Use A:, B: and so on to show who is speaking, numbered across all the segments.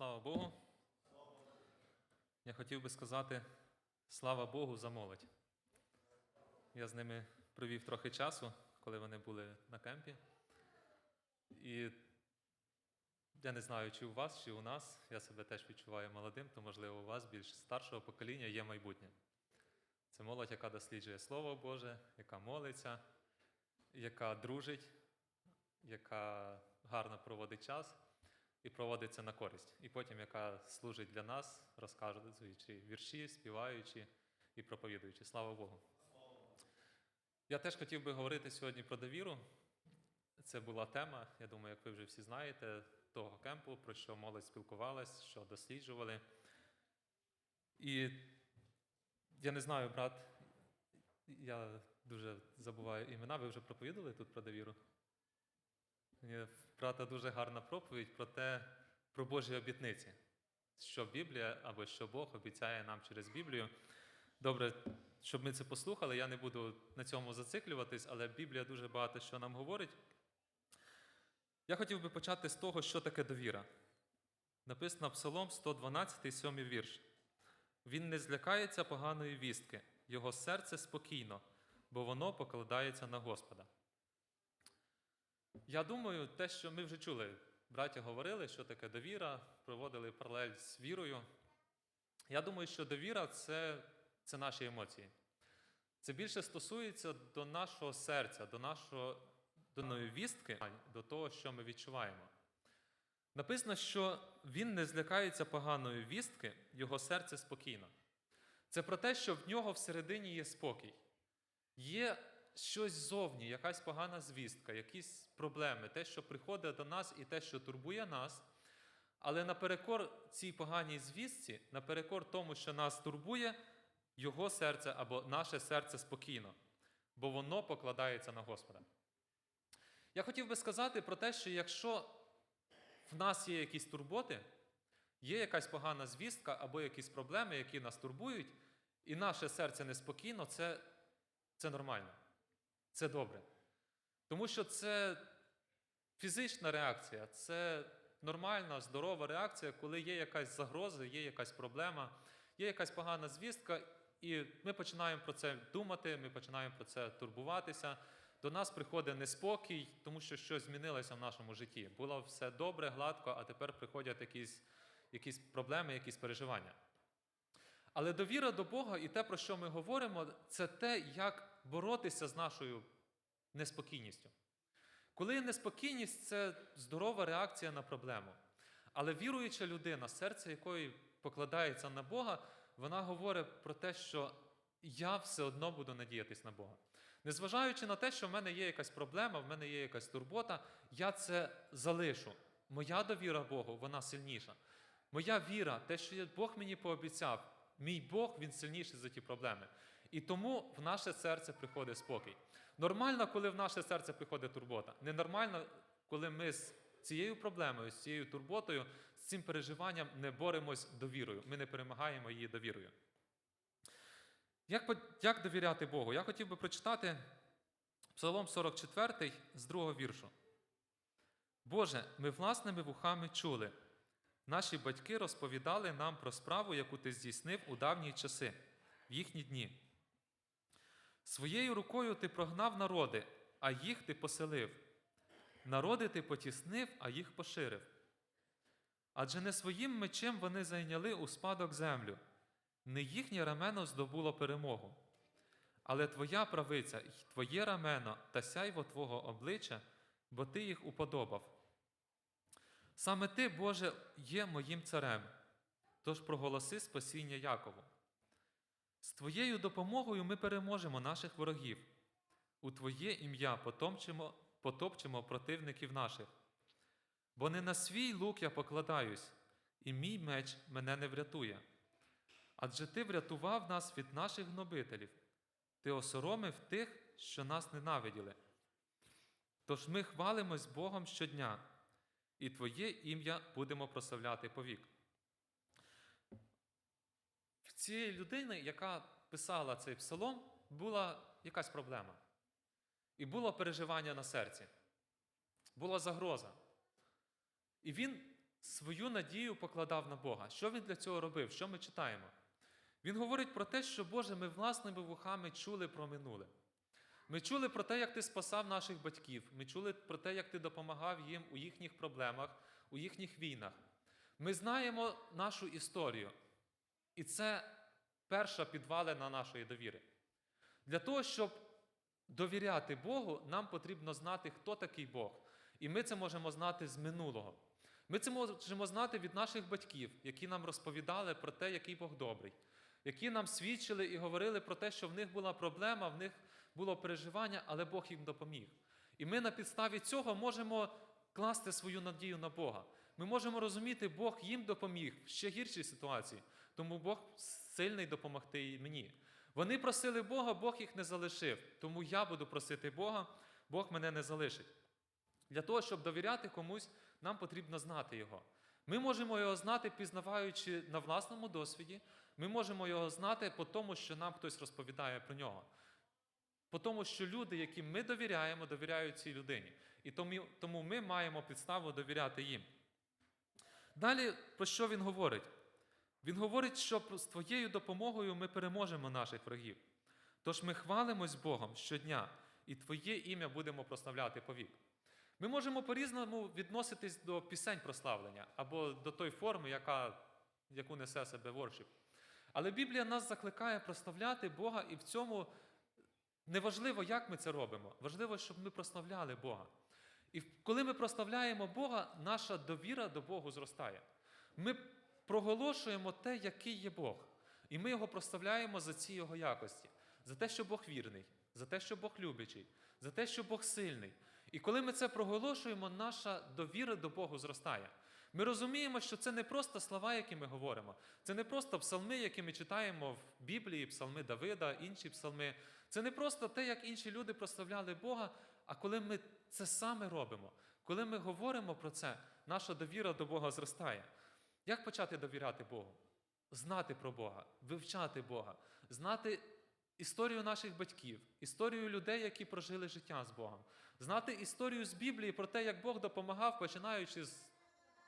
A: Слава Богу. Я хотів би сказати слава Богу за молодь. Я з ними провів трохи часу, коли вони були на кемпі. І я не знаю, чи у вас, чи у нас. Я себе теж відчуваю молодим, то, можливо, у вас більш старшого покоління є майбутнє. Це молодь, яка досліджує Слово Боже, яка молиться, яка дружить, яка гарно проводить час і проводиться на користь. І потім, яка служить для нас, розказуючи вірші, співаючи і проповідуючи. Слава Богу. Я теж хотів би говорити сьогодні про довіру. Це була тема, я думаю, як ви вже всі знаєте, того кемпу, про що молодь спілкувалась, що досліджували. І я не знаю, брат, я дуже забуваю імена, ви вже проповідували тут про довіру? Брата дуже гарна проповідь про те, про Божі обітниці, що Біблія або що Бог обіцяє нам через Біблію. Добре, щоб ми це послухали, я не буду на цьому зациклюватись, але Біблія дуже багато що нам говорить. Я хотів би почати з того, що таке довіра. Написано Псалом 112, 7 вірш. Він не злякається поганої вістки, його серце спокійно, бо воно покладається на Господа. Я думаю, те, що ми вже чули, браття говорили, що таке довіра, проводили паралель з вірою. Я думаю, що довіра це, це наші емоції. Це більше стосується до нашого серця, до нашого до нашої вістки, до того, що ми відчуваємо. Написано, що він не злякається поганої вістки, його серце спокійно. Це про те, що в нього всередині є спокій. Є щось зовні, якась погана звістка, якісь проблеми, те, що приходить до нас і те, що турбує нас. Але наперекор цій поганій звістці, наперекор тому, що нас турбує, його серце або наше серце спокійно, бо воно покладається на Господа. Я хотів би сказати про те, що якщо в нас є якісь турботи, є якась погана звістка або якісь проблеми, які нас турбують, і наше серце неспокійно, це, це нормально. Це добре. Тому що це фізична реакція, це нормальна, здорова реакція, коли є якась загроза, є якась проблема, є якась погана звістка, і ми починаємо про це думати, ми починаємо про це турбуватися. До нас приходить неспокій, тому що щось змінилося в нашому житті. Було все добре, гладко, а тепер приходять якісь, якісь проблеми, якісь переживання. Але довіра до Бога і те, про що ми говоримо, це те, як боротися з нашою неспокійністю. Коли неспокійність це здорова реакція на проблему. Але віруюча людина, серце якої покладається на Бога, вона говорить про те, що я все одно буду надіятись на Бога. Незважаючи на те, що в мене є якась проблема, в мене є якась турбота, я це залишу. Моя довіра Богу, вона сильніша. Моя віра, те, що Бог мені пообіцяв, мій Бог, він сильніший за ті проблеми. І тому в наше серце приходить спокій. Нормально, коли в наше серце приходить турбота. Ненормально, коли ми з цією проблемою, з цією турботою, з цим переживанням не боремось довірою. Ми не перемагаємо її довірою. Як, як довіряти Богу? Я хотів би прочитати Псалом 44 з другого віршу. Боже, ми власними вухами чули. Наші батьки розповідали нам про справу, яку ти здійснив у давні часи, в їхні дні. Своєю рукою ти прогнав народи, а їх ти поселив. Народи ти потіснив, а їх поширив. Адже не своїм мечем вони зайняли у спадок землю, не їхнє рамено здобуло перемогу. Але твоя правиця і твоє рамено та сяйво Твого обличчя, бо ти їх уподобав. Саме ти, Боже, є моїм царем, тож проголоси спасіння Якову. З Твоєю допомогою ми переможемо наших ворогів. У Твоє ім'я потопчемо, потопчемо противників наших. Бо не на свій лук я покладаюсь, і мій меч мене не врятує. Адже ти врятував нас від наших гнобителів, ти осоромив тих, що нас ненавиділи. Тож ми хвалимось Богом щодня, і Твоє ім'я будемо прославляти повік. Цієї людини, яка писала цей псалом, була якась проблема. І було переживання на серці, була загроза. І він свою надію покладав на Бога. Що він для цього робив? Що ми читаємо? Він говорить про те, що Боже, ми власними вухами чули про минуле. Ми чули про те, як ти спасав наших батьків. Ми чули про те, як ти допомагав їм у їхніх проблемах, у їхніх війнах. Ми знаємо нашу історію. І це перша підвалина нашої довіри. Для того, щоб довіряти Богу, нам потрібно знати, хто такий Бог. І ми це можемо знати з минулого. Ми це можемо знати від наших батьків, які нам розповідали про те, який Бог добрий, які нам свідчили і говорили про те, що в них була проблема, в них було переживання, але Бог їм допоміг. І ми на підставі цього можемо класти свою надію на Бога. Ми можемо розуміти, Бог їм допоміг в ще гіршій ситуації, тому Бог сильний допомогти мені. Вони просили Бога, Бог їх не залишив. Тому я буду просити Бога, Бог мене не залишить. Для того, щоб довіряти комусь, нам потрібно знати Його. Ми можемо його знати, пізнаваючи на власному досвіді. Ми можемо його знати по тому, що нам хтось розповідає про нього. По тому, що люди, яким ми довіряємо, довіряють цій людині. І тому ми маємо підставу довіряти їм. Далі, про що він говорить? Він говорить, що з твоєю допомогою ми переможемо наших ворогів. Тож ми хвалимось Богом щодня, і Твоє ім'я будемо прославляти повік. Ми можемо по-різному відноситись до пісень прославлення або до той форми, яка, яку несе себе воршіп. Але Біблія нас закликає прославляти Бога, і в цьому неважливо, як ми це робимо. Важливо, щоб ми прославляли Бога. І коли ми прославляємо Бога, наша довіра до Богу зростає. Ми проголошуємо те, який є Бог. І ми його прославляємо за ці його якості, за те, що Бог вірний, за те, що Бог любячий, за те, що Бог сильний. І коли ми це проголошуємо, наша довіра до Бога зростає. Ми розуміємо, що це не просто слова, які ми говоримо, це не просто псалми, які ми читаємо в Біблії, псалми Давида, інші псалми. Це не просто те, як інші люди прославляли Бога, а коли ми це саме робимо, коли ми говоримо про це, наша довіра до Бога зростає. Як почати довіряти Богу? Знати про Бога, вивчати Бога, знати історію наших батьків, історію людей, які прожили життя з Богом, знати історію з Біблії про те, як Бог допомагав, починаючи з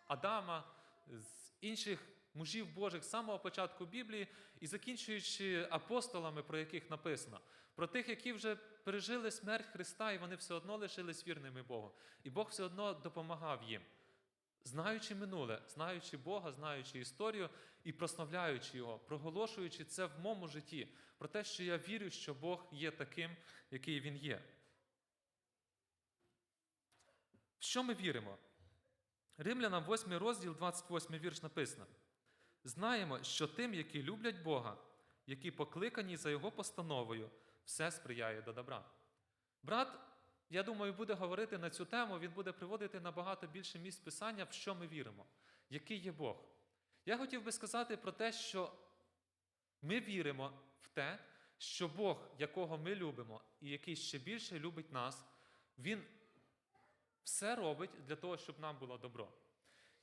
A: Адама, з інших мужів Божих з самого початку Біблії і закінчуючи апостолами, про яких написано, про тих, які вже пережили смерть Христа, і вони все одно лишились вірними Богу. І Бог все одно допомагав їм. Знаючи минуле, знаючи Бога, знаючи історію і прославляючи Його, проголошуючи це в моєму житті, про те, що я вірю, що Бог є таким, який Він є. В що ми віримо? Римлянам 8 розділ, 28 вірш написано. Знаємо, що тим, які люблять Бога, які покликані за Його постановою, все сприяє до добра. Брат, я думаю, буде говорити на цю тему, він буде приводити набагато більше місць Писання, в що ми віримо, який є Бог. Я хотів би сказати про те, що ми віримо в те, що Бог, якого ми любимо, і який ще більше любить нас, Він все робить для того, щоб нам було добро.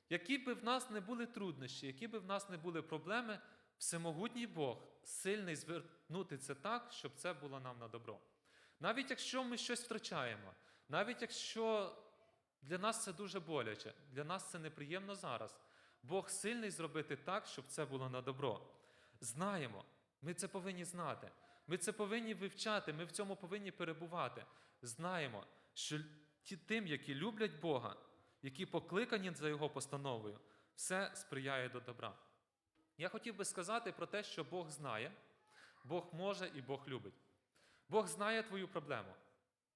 A: Які би в нас не були труднощі, які би в нас не були проблеми, всемогутній Бог сильний звернути це так, щоб це було нам на добро. Навіть якщо ми щось втрачаємо, навіть якщо для нас це дуже боляче, для нас це неприємно зараз, Бог сильний зробити так, щоб це було на добро. Знаємо, ми це повинні знати. Ми це повинні вивчати, ми в цьому повинні перебувати. Знаємо, що тим, які люблять Бога, які покликані за Його постановою, все сприяє до добра. Я хотів би сказати про те, що Бог знає, Бог може і Бог любить. Бог знає твою проблему,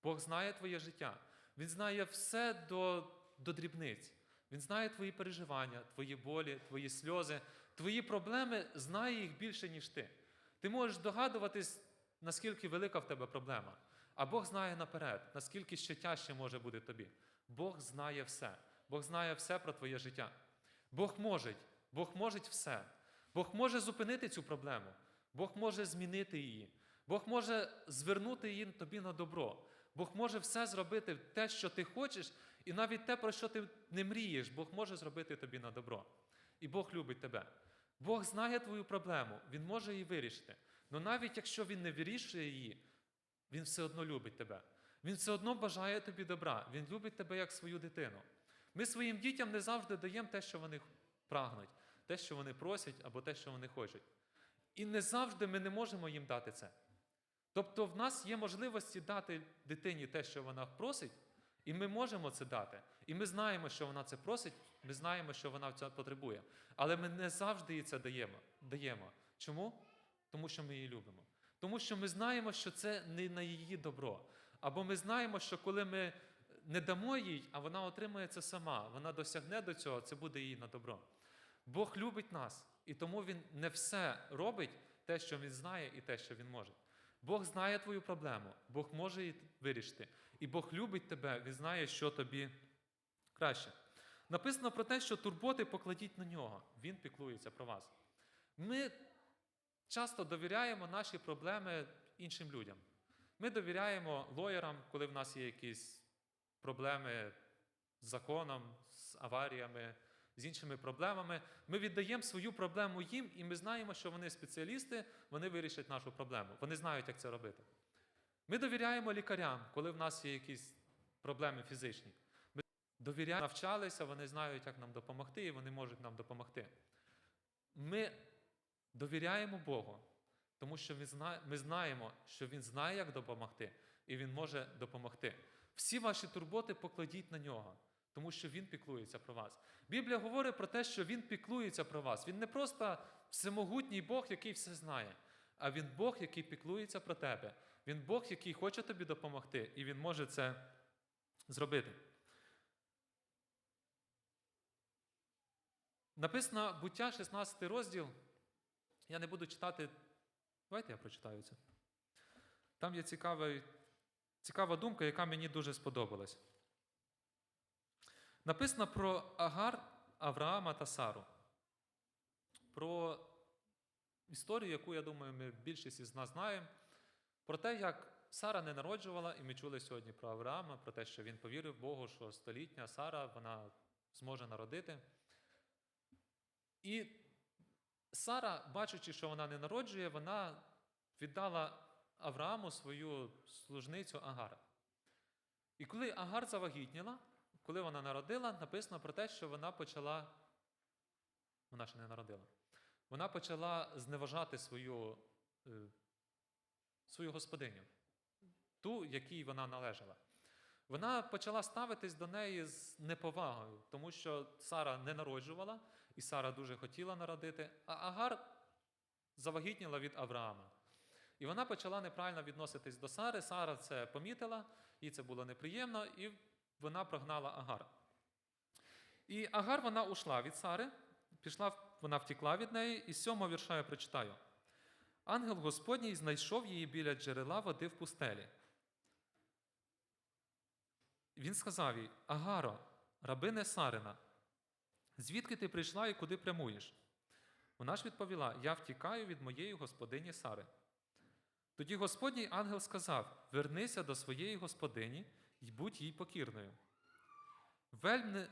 A: Бог знає твоє життя. Він знає все до, до дрібниць. Він знає твої переживання, твої болі, твої сльози, твої проблеми, знає їх більше, ніж ти. Ти можеш догадуватись, наскільки велика в тебе проблема. А Бог знає наперед, наскільки ще тяжче може бути тобі. Бог знає все. Бог знає все про твоє життя. Бог може, Бог може все. Бог може зупинити цю проблему. Бог може змінити її. Бог може звернути її тобі на добро. Бог може все зробити те, що ти хочеш, і навіть те, про що ти не мрієш, Бог може зробити тобі на добро. І Бог любить тебе. Бог знає твою проблему, Він може її вирішити. Але навіть якщо Він не вирішує її, Він все одно любить тебе. Він все одно бажає тобі добра. Він любить тебе як свою дитину. Ми своїм дітям не завжди даємо те, що вони прагнуть, те, що вони просять, або те, що вони хочуть. І не завжди ми не можемо їм дати це. Тобто, в нас є можливості дати дитині те, що вона просить, і ми можемо це дати. І ми знаємо, що вона це просить, ми знаємо, що вона це потребує. Але ми не завжди їй це даємо. даємо. Чому? Тому що ми її любимо. Тому що ми знаємо, що це не на її добро. Або ми знаємо, що коли ми не дамо їй, а вона отримає це сама, вона досягне до цього, це буде їй на добро. Бог любить нас, і тому Він не все робить те, що Він знає, і те, що Він може. Бог знає твою проблему, Бог може її вирішити. І Бог любить тебе, Він знає, що тобі краще. Написано про те, що турботи покладіть на нього. Він піклується про вас. Ми часто довіряємо наші проблеми іншим людям. Ми довіряємо лоєрам, коли в нас є якісь проблеми з законом, з аваріями, з іншими проблемами. Ми віддаємо свою проблему їм, і ми знаємо, що вони спеціалісти, вони вирішать нашу проблему. Вони знають, як це робити. Ми довіряємо лікарям, коли в нас є якісь проблеми фізичні. Ми довіряємо, навчалися, вони знають, як нам допомогти, і вони можуть нам допомогти. Ми довіряємо Богу, тому що ми знаємо, що Він знає, як допомогти, і Він може допомогти. Всі ваші турботи покладіть на нього, тому що Він піклується про вас. Біблія говорить про те, що Він піклується про вас. Він не просто всемогутній Бог, який все знає, а Він Бог, який піклується про тебе. Він Бог, який хоче тобі допомогти, і Він може це зробити. Написано буття 16 розділ. Я не буду читати. Давайте я прочитаю це. Там є цікавий, цікава думка, яка мені дуже сподобалась. Написано про Агар, Авраама та Сару. Про історію, яку, я думаю, ми більшість із нас знаємо. Про те, як Сара не народжувала, і ми чули сьогодні про Авраама, про те, що він повірив Богу, що столітня Сара вона зможе народити. І Сара, бачачи, що вона не народжує, вона віддала Аврааму свою служницю Агар. І коли Агар завагітніла, коли вона народила, написано про те, що вона почала. Вона ще не народила. Вона почала зневажати свою, е, свою господиню, ту, якій вона належала. Вона почала ставитись до неї з неповагою, тому що Сара не народжувала, і Сара дуже хотіла народити, а Агар завагітніла від Авраама. І вона почала неправильно відноситись до Сари. Сара це помітила, їй це було неприємно, і вона прогнала Агар. І Агар вона ушла від Сари, пішла, вона втекла від неї, і з сьомого вірша я прочитаю. Ангел Господній знайшов її біля джерела води в пустелі. Він сказав їй: Агаро, рабине Сарина, звідки ти прийшла і куди прямуєш? Вона ж відповіла: Я втікаю від моєї господині Сари. Тоді Господній ангел сказав: Вернися до своєї господині і будь їй покірною. Вельми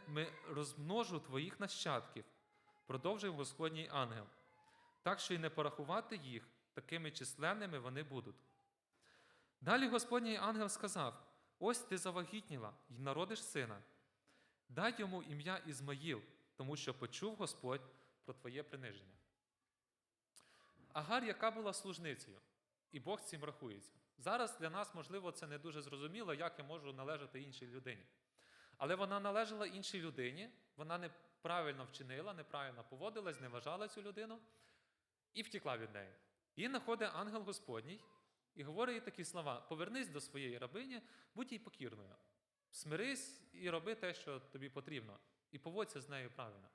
A: розмножу твоїх нащадків, продовжив Господній ангел, так що й не порахувати їх, такими численними вони будуть. Далі Господній ангел сказав: Ось ти завагітніла і народиш сина. Дай йому ім'я Ізмаїл, тому що почув Господь про твоє приниження. Агар, яка була служницею, і Бог цим рахується. Зараз для нас, можливо, це не дуже зрозуміло, як я можу належати іншій людині. Але вона належала іншій людині, вона неправильно вчинила, неправильно поводилась, зневажала цю людину і втекла від неї. Її знаходить ангел Господній і говорить їй такі слова: повернись до своєї рабині, будь їй покірною. Смирись і роби те, що тобі потрібно, і поводься з нею правильно.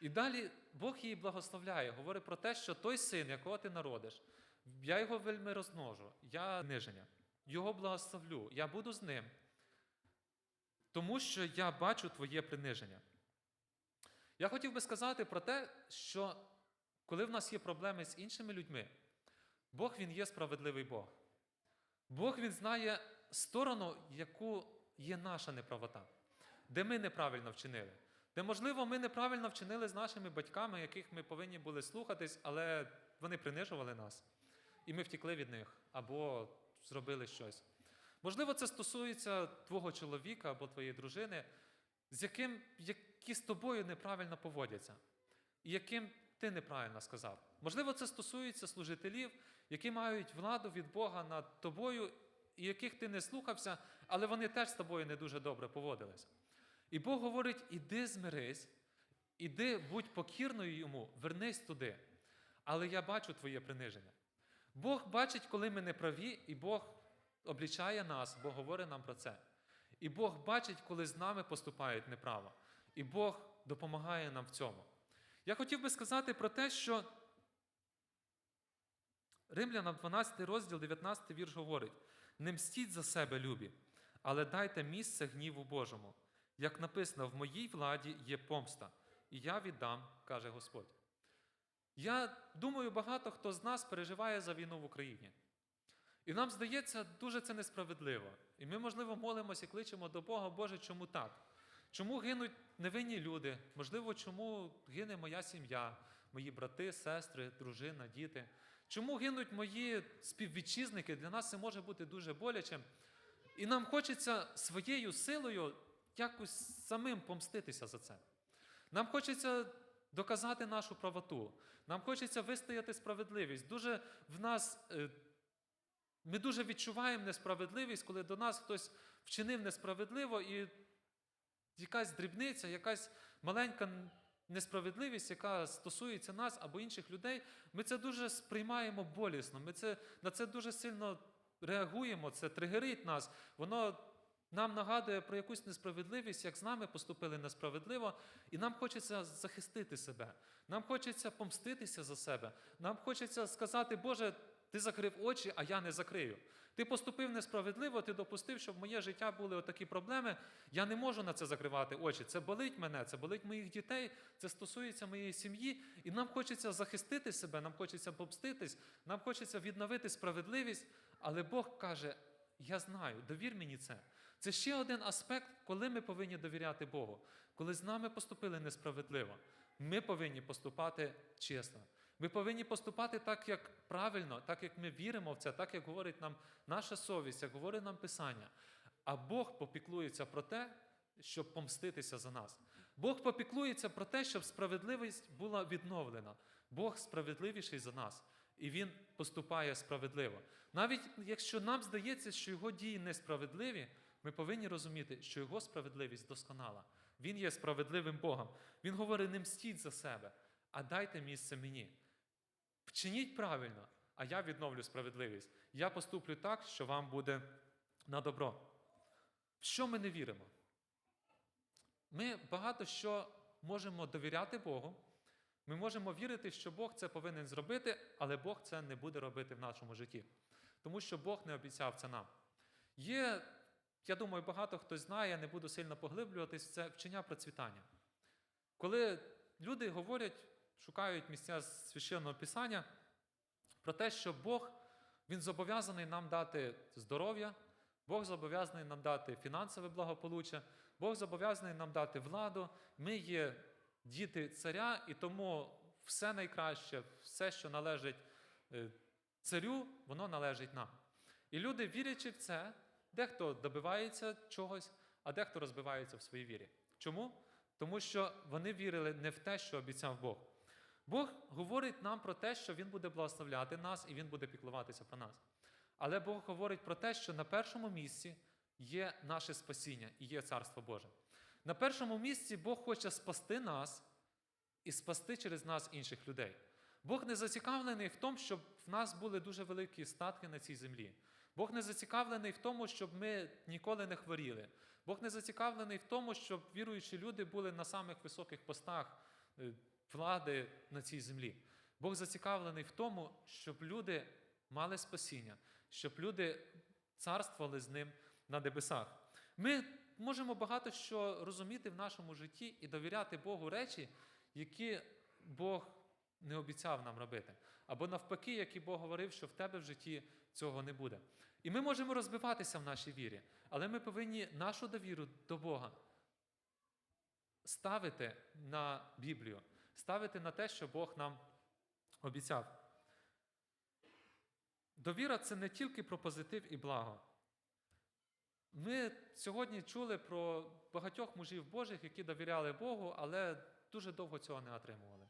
A: І далі Бог її благословляє, говорить про те, що той син, якого ти народиш, я його вельми розмножу, я ниження, його благословлю, я буду з ним, тому що я бачу твоє приниження. Я хотів би сказати про те, що коли в нас є проблеми з іншими людьми, Бог Він є справедливий Бог. Бог Він знає сторону, яку є наша неправота, де ми неправильно вчинили. Де, можливо, ми неправильно вчинили з нашими батьками, яких ми повинні були слухатись, але вони принижували нас, і ми втекли від них або зробили щось. Можливо, це стосується твого чоловіка або твоєї дружини, з яким, які з тобою неправильно поводяться, і яким ти неправильно сказав. Можливо, це стосується служителів, які мають владу від Бога над тобою, і яких ти не слухався, але вони теж з тобою не дуже добре поводилися. І Бог говорить: іди змирись, іди, будь покірною йому, вернись туди. Але я бачу твоє приниження. Бог бачить, коли ми не праві, і Бог облічає нас, Бог говорить нам про це. І Бог бачить, коли з нами поступають неправо. І Бог допомагає нам в цьому. Я хотів би сказати про те, що Римлянам 12 розділ, 19 вірш говорить: не мстіть за себе, любі, але дайте місце гніву Божому. Як написано, в моїй владі є помста, і я віддам, каже Господь. Я думаю, багато хто з нас переживає за війну в Україні. І нам здається, дуже це несправедливо. І ми, можливо, молимося і кличемо до Бога, Боже, чому так? Чому гинуть невинні люди? Можливо, чому гине моя сім'я, мої брати, сестри, дружина, діти? Чому гинуть мої співвітчизники? Для нас це може бути дуже болячим. І нам хочеться своєю силою якось самим помститися за це. Нам хочеться доказати нашу правоту. Нам хочеться вистояти справедливість. Дуже в нас, е, ми дуже відчуваємо несправедливість, коли до нас хтось вчинив несправедливо, і якась дрібниця, якась маленька несправедливість, яка стосується нас або інших людей, ми це дуже сприймаємо болісно. Ми це, на це дуже сильно реагуємо, це тригерить нас. Воно нам нагадує про якусь несправедливість, як з нами поступили несправедливо, і нам хочеться захистити себе. Нам хочеться помститися за себе. Нам хочеться сказати, Боже, ти закрив очі, а я не закрию. Ти поступив несправедливо, ти допустив, щоб в моє життя були отакі проблеми. Я не можу на це закривати очі. Це болить мене, це болить моїх дітей, це стосується моєї сім'ї. І нам хочеться захистити себе, нам хочеться помститись, нам хочеться відновити справедливість. Але Бог каже: Я знаю, довір мені це. Це ще один аспект, коли ми повинні довіряти Богу. Коли з нами поступили несправедливо, ми повинні поступати чесно. Ми повинні поступати так, як правильно, так як ми віримо в це, так як говорить нам наша совість, як говорить нам Писання. А Бог попіклується про те, щоб помститися за нас. Бог попіклується про те, щоб справедливість була відновлена. Бог справедливіший за нас, і Він поступає справедливо. Навіть якщо нам здається, що його дії несправедливі, ми повинні розуміти, що його справедливість досконала. Він є справедливим Богом. Він говорить: не мстіть за себе, а дайте місце мені. Вчиніть правильно, а я відновлю справедливість. Я поступлю так, що вам буде на добро. В що ми не віримо? Ми багато що можемо довіряти Богу. Ми можемо вірити, що Бог це повинен зробити, але Бог це не буде робити в нашому житті. Тому що Бог не обіцяв це нам. Є, я думаю, багато хто знає, я не буду сильно поглиблюватись, це вчення процвітання. Коли люди говорять, шукають місця священного писання про те, що Бог Він зобов'язаний нам дати здоров'я, Бог зобов'язаний нам дати фінансове благополуччя, Бог зобов'язаний нам дати владу. Ми є діти царя, і тому все найкраще, все, що належить е, царю, воно належить нам. І люди, вірячи в це, дехто добивається чогось, а дехто розбивається в своїй вірі. Чому? Тому що вони вірили не в те, що обіцяв Бог. Бог говорить нам про те, що Він буде благословляти нас і Він буде піклуватися про нас. Але Бог говорить про те, що на першому місці є наше спасіння і є Царство Боже. На першому місці Бог хоче спасти нас і спасти через нас інших людей. Бог не зацікавлений в тому, щоб в нас були дуже великі статки на цій землі. Бог не зацікавлений в тому, щоб ми ніколи не хворіли. Бог не зацікавлений в тому, щоб віруючі люди були на самих високих постах е, влади на цій землі. Бог зацікавлений в тому, щоб люди мали спасіння, щоб люди царствували з ним на небесах. Ми можемо багато що розуміти в нашому житті і довіряти Богу речі, які Бог не обіцяв нам робити. Або навпаки, які Бог говорив, що в тебе в житті цього не буде. І ми можемо розбиватися в нашій вірі, але ми повинні нашу довіру до Бога ставити на Біблію, ставити на те, що Бог нам обіцяв. Довіра це не тільки про позитив і благо. Ми сьогодні чули про багатьох мужів Божих, які довіряли Богу, але дуже довго цього не отримували.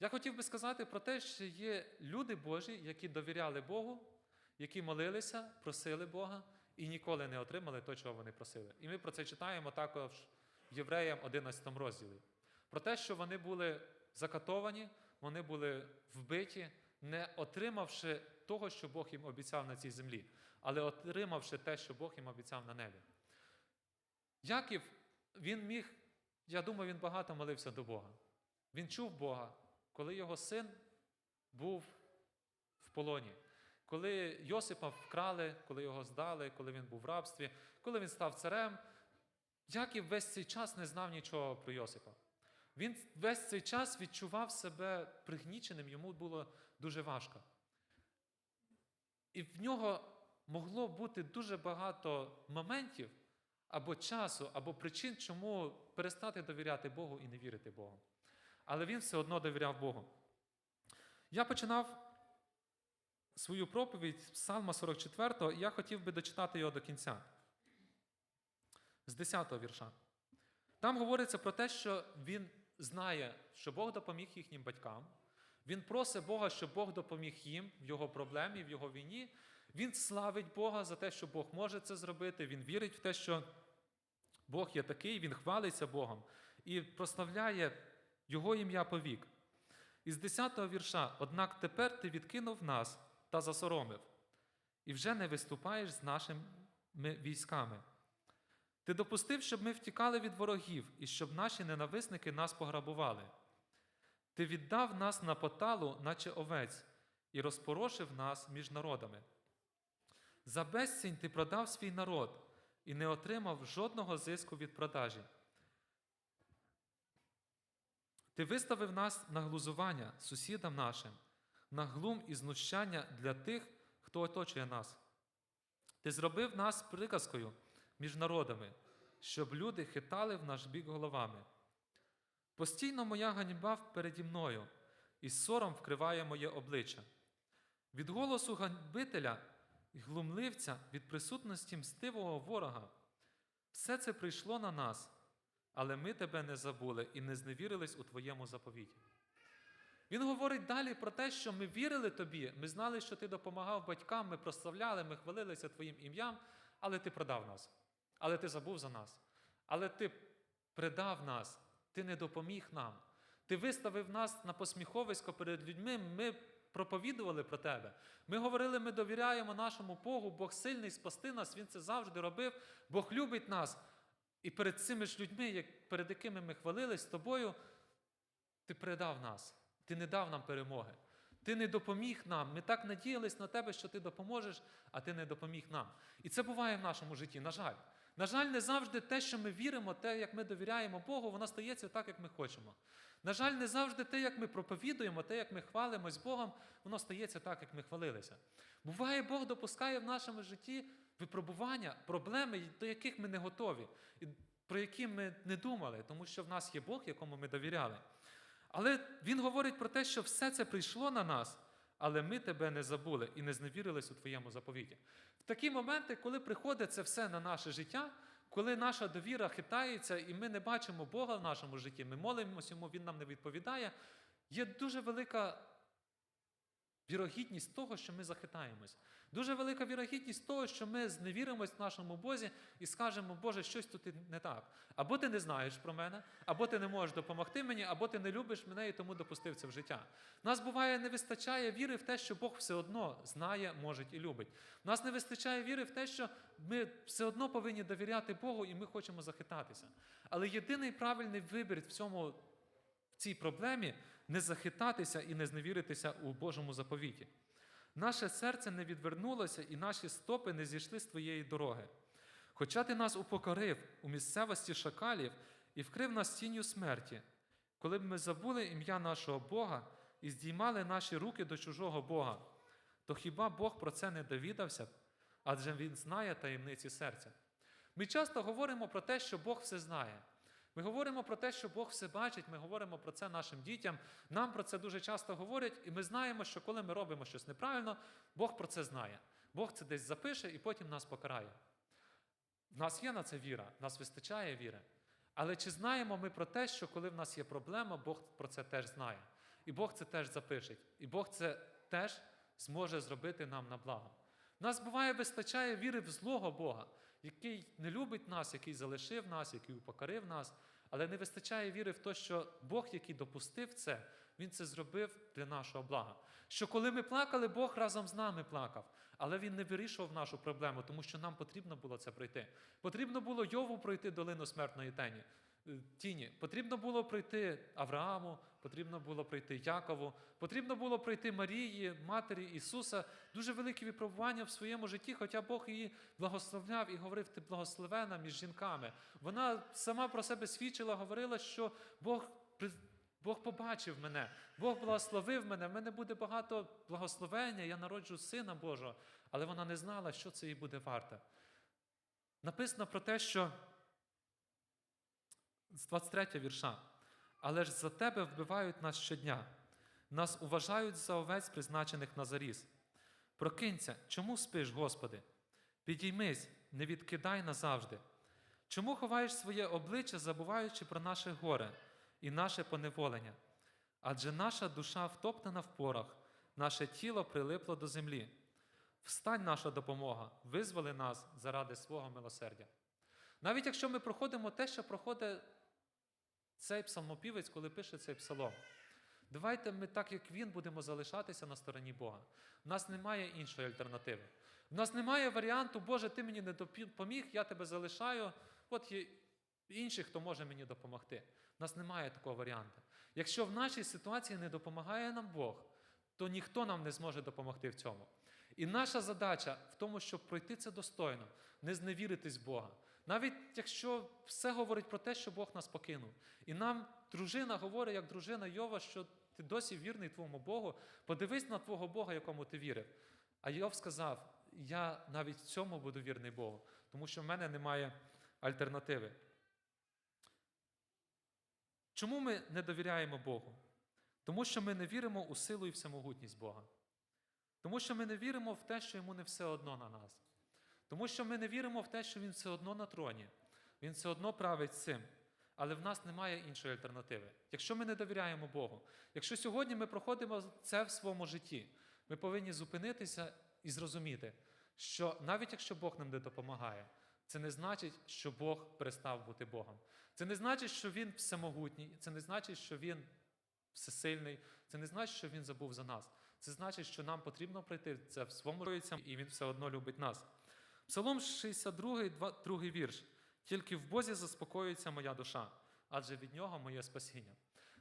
A: Я хотів би сказати про те, що є люди Божі, які довіряли Богу, які молилися, просили Бога і ніколи не отримали того, чого вони просили. І ми про це читаємо також в Євреям 11 розділі. Про те, що вони були закатовані, вони були вбиті, не отримавши того, що Бог їм обіцяв на цій землі, але отримавши те, що Бог їм обіцяв на небі. Яків, він міг, я думаю, він багато молився до Бога. Він чув Бога, коли його син був в полоні. Коли Йосипа вкрали, коли його здали, коли він був в рабстві, коли він став царем, Яків весь цей час не знав нічого про Йосипа. Він весь цей час відчував себе пригніченим, йому було дуже важко. І в нього могло бути дуже багато моментів або часу, або причин, чому перестати довіряти Богу і не вірити Богу. Але він все одно довіряв Богу. Я починав свою проповідь з Псалма 44, і я хотів би дочитати його до кінця. З 10-го вірша. Там говориться про те, що він знає, що Бог допоміг їхнім батькам. Він просить Бога, щоб Бог допоміг їм в його проблемі, в його війні. Він славить Бога за те, що Бог може це зробити. Він вірить в те, що Бог є такий, він хвалиться Богом і прославляє Його ім'я повік. Із 10-го вірша: Однак тепер ти відкинув нас та засоромив, і вже не виступаєш з нашими військами. Ти допустив, щоб ми втікали від ворогів і щоб наші ненависники нас пограбували. Ти віддав нас на поталу, наче овець, і розпорошив нас між народами. За безцінь ти продав свій народ і не отримав жодного зиску від продажі. Ти виставив нас на глузування сусідам нашим, на глум і знущання для тих, хто оточує нас. Ти зробив нас приказкою між народами, щоб люди хитали в наш бік головами. Постійно моя ганьба переді мною, і сором вкриває моє обличчя. Від голосу ганьбителя і глумливця, від присутності мстивого ворога. Все це прийшло на нас, але ми тебе не забули і не зневірились у твоєму заповіті. Він говорить далі про те, що ми вірили тобі, ми знали, що ти допомагав батькам, ми прославляли, ми хвалилися твоїм ім'ям, але ти продав нас, але ти забув за нас, але ти предав нас, ти не допоміг нам. Ти виставив нас на посміховисько перед людьми. Ми проповідували про тебе. Ми говорили, ми довіряємо нашому Богу, Бог сильний спасти нас, Він це завжди робив, Бог любить нас. І перед цими ж людьми, перед якими ми хвалились тобою, ти передав нас, ти не дав нам перемоги. Ти не допоміг нам. Ми так надіялись на тебе, що ти допоможеш, а ти не допоміг нам. І це буває в нашому житті, на жаль. На жаль, не завжди те, що ми віримо, те, як ми довіряємо Богу, воно стається так, як ми хочемо. На жаль, не завжди те, як ми проповідуємо, те, як ми хвалимось Богом, воно стається так, як ми хвалилися. Буває, Бог допускає в нашому житті випробування, проблеми, до яких ми не готові, і про які ми не думали, тому що в нас є Бог, якому ми довіряли. Але Він говорить про те, що все це прийшло на нас, але ми тебе не забули і не зневірились у твоєму заповіті. В такі моменти, коли приходить це все на наше життя, коли наша довіра хитається, і ми не бачимо Бога в нашому житті, ми молимося йому, Він нам не відповідає, є дуже велика вірогідність того, що ми захитаємось. Дуже велика вірогідність того, що ми зневіримось в нашому Бозі і скажемо, Боже, щось тут не так. Або ти не знаєш про мене, або ти не можеш допомогти мені, або ти не любиш мене і тому допустив це в життя. Нас буває, не вистачає віри в те, що Бог все одно знає, може і любить. Нас не вистачає віри в те, що ми все одно повинні довіряти Богу і ми хочемо захитатися. Але єдиний правильний вибір в цьому. В цій проблемі не захитатися і не зневіритися у Божому заповіті. Наше серце не відвернулося, і наші стопи не зійшли з твоєї дороги. Хоча ти нас упокорив у місцевості шакалів і вкрив нас тінню смерті, коли б ми забули ім'я нашого Бога і здіймали наші руки до чужого Бога, то хіба Бог про це не довідався, б? адже Він знає таємниці серця. Ми часто говоримо про те, що Бог все знає. Ми говоримо про те, що Бог все бачить, ми говоримо про це нашим дітям. Нам про це дуже часто говорять, і ми знаємо, що коли ми робимо щось неправильно, Бог про це знає. Бог це десь запише і потім нас покарає. В нас є на це віра, в нас вистачає віри. Але чи знаємо ми про те, що коли в нас є проблема, Бог про це теж знає. І Бог це теж запише. І Бог це теж зможе зробити нам на благо. В нас буває вистачає віри в злого Бога, який не любить нас, який залишив нас, який упокорив нас, але не вистачає віри в те, що Бог, який допустив це, Він це зробив для нашого блага. Що коли ми плакали, Бог разом з нами плакав, але Він не вирішував нашу проблему, тому що нам потрібно було це пройти. Потрібно було Йову пройти долину смертної тені. Е, Тіні. Потрібно було пройти Аврааму, потрібно було пройти Якову, потрібно було пройти Марії, матері Ісуса. Дуже великі випробування в своєму житті, хоча Бог її благословляв і говорив, ти благословена між жінками. Вона сама про себе свідчила, говорила, що Бог, Бог побачив мене, Бог благословив мене, в мене буде багато благословення, я народжу Сина Божого, але вона не знала, що це їй буде варте. Написано про те, що з 23 вірша. Але ж за тебе вбивають нас щодня. Нас уважають за овець, призначених на заріз. Прокинься, чому спиш, Господи? Підіймись, не відкидай назавжди. Чому ховаєш своє обличчя, забуваючи про наше горе і наше поневолення? Адже наша душа втоптана в порах, наше тіло прилипло до землі. Встань наша допомога, визволи нас заради свого милосердя. Навіть якщо ми проходимо те, що проходить цей псалмопівець, коли пише цей псалом. Давайте ми, так як він, будемо залишатися на стороні Бога. У нас немає іншої альтернативи. У нас немає варіанту, Боже, ти мені не допоміг, я тебе залишаю. От є інші, хто може мені допомогти. У нас немає такого варіанту. Якщо в нашій ситуації не допомагає нам Бог, то ніхто нам не зможе допомогти в цьому. І наша задача в тому, щоб пройти це достойно, не зневіритись в Бога. Навіть якщо все говорить про те, що Бог нас покинув. І нам дружина говорить, як дружина Йова, що ти досі вірний твоєму Богу, подивись на твого Бога, якому ти вірив. А Йов сказав: я навіть в цьому буду вірний Богу, тому що в мене немає альтернативи. Чому ми не довіряємо Богу? Тому що ми не віримо у силу і всемогутність Бога. Тому що ми не віримо в те, що йому не все одно на нас. Тому що ми не віримо в те, що він все одно на троні, він все одно править цим. Але в нас немає іншої альтернативи. Якщо ми не довіряємо Богу, якщо сьогодні ми проходимо це в своєму житті, ми повинні зупинитися і зрозуміти, що навіть якщо Бог нам не допомагає, це не значить, що Бог перестав бути Богом. Це не значить, що Він всемогутній, це не значить, що Він всесильний, це не значить, що Він забув за нас. Це значить, що нам потрібно пройти це в своєму році, і Він все одно любить нас. Псалом 62, два- другий вірш. Тільки в Бозі заспокоюється моя душа, адже від нього моє спасіння.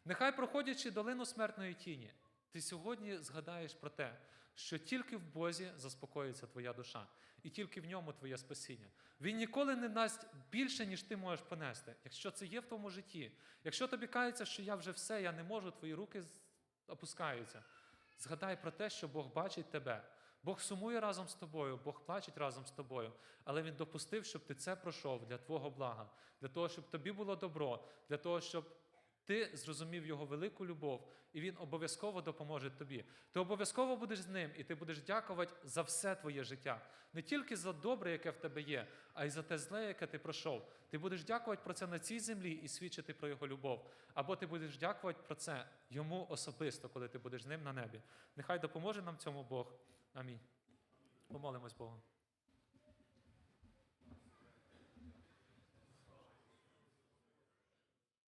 A: Нехай, проходячи долину смертної тіні, ти сьогодні згадаєш про те, що тільки в Бозі заспокоїться твоя душа, і тільки в ньому твоє спасіння. Він ніколи не дасть більше, ніж ти можеш понести. Якщо це є в твоєму житті, якщо тобі кається, що я вже все, я не можу, твої руки опускаються. Згадай про те, що Бог бачить тебе. Бог сумує разом з тобою, Бог плачеть разом з тобою, але Він допустив, щоб ти це пройшов для твого блага, для того, щоб тобі було добро, для того, щоб ти зрозумів його велику любов, і він обов'язково допоможе тобі. Ти обов'язково будеш з ним, і ти будеш дякувати за все твоє життя. Не тільки за добре, яке в тебе є, а й за те зле, яке ти пройшов. Ти будеш дякувати про це на цій землі і свідчити про його любов. Або ти будеш дякувати про це йому особисто, коли ти будеш з ним на небі. Нехай допоможе нам цьому Бог. Амінь. Помолимось Богу.